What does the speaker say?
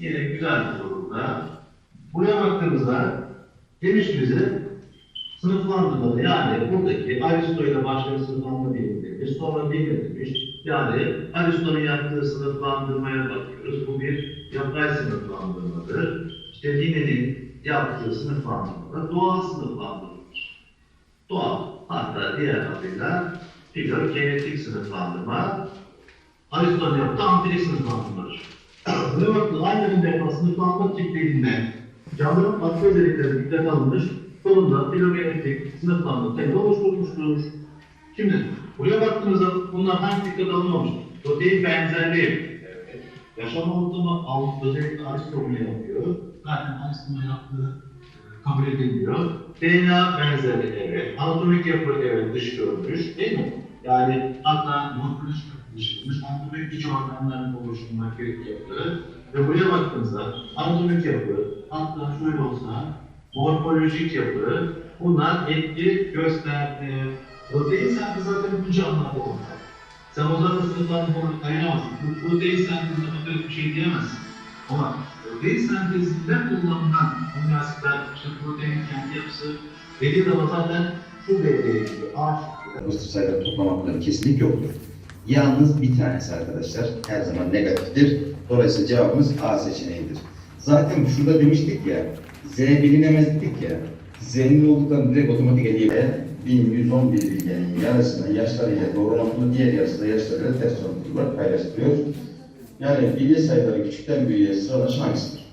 yine güzel bir durumda. Buraya baktığımızda demiş bize sınıflandırmada yani buradaki Aristo ile başlayan sınıflandırma bilimleri sonra belirtilmiş. Yani Aristo'nun yaptığı sınıflandırmaya bakıyoruz. Bu bir yapay sınıflandırmadır. İşte Line'nin yaptığı sınıflandırma doğal sınıflandırmadır. Doğal, hatta diğer adıyla filogenetik sınıflandırma. Aristo'nun yaptığı ampirik sınıflandırmadır. Bakın aynı defa sınıflandırma tiplerinde canlının farklı özellikleri dikkate alınmış, sonunda filogenetik sınıflandırma temeli oluşturulmuştur. Şimdi buraya baktığımızda bunlar hangi dikkate alınmamıştır? Protein benzerliği. Evet. Yaşam ortamı alt özellikle Aristo bunu yapıyor. Zaten Aristo'nun yaptığı e, kabul ediliyor. DNA benzerliği evet. Anatomik yapı evet dış görünüş değil mi? Yani hatta morfolojik görünüş, anatomik iç organların oluşumundaki yapı. Ve buraya baktığımızda anatomik yapı, hatta şöyle olsa morfolojik yapı, bunlar etki gösterdi. Protein sentezi zaten bu canlılarda olmalı. Sen o zaman sınıflandırmaları ayıramazsın. Bu protein sentezinde böyle bir şey diyemezsin. Ama protein sentezinde kullanılan amino asitler, işte proteinin kendi yapısı dediği zaman zaten şu devreye giriyor. A şıkkı. Sayıları toplamakları kesinlik yoktur. Yalnız bir tanesi arkadaşlar her zaman negatiftir. Dolayısıyla cevabımız A seçeneğidir. Zaten şurada demiştik ya, Z bilinemez dedik ya, Z'nin olduklarını direkt otomatik eliyle 1111 bilgenin yarısına yaşlarıyla doğru orantılı diğer yarısında yaşlarıyla ters orantılı olarak paylaştırıyor. Yani bilye sayıları küçükten büyüğe sıralaşı hangisidir?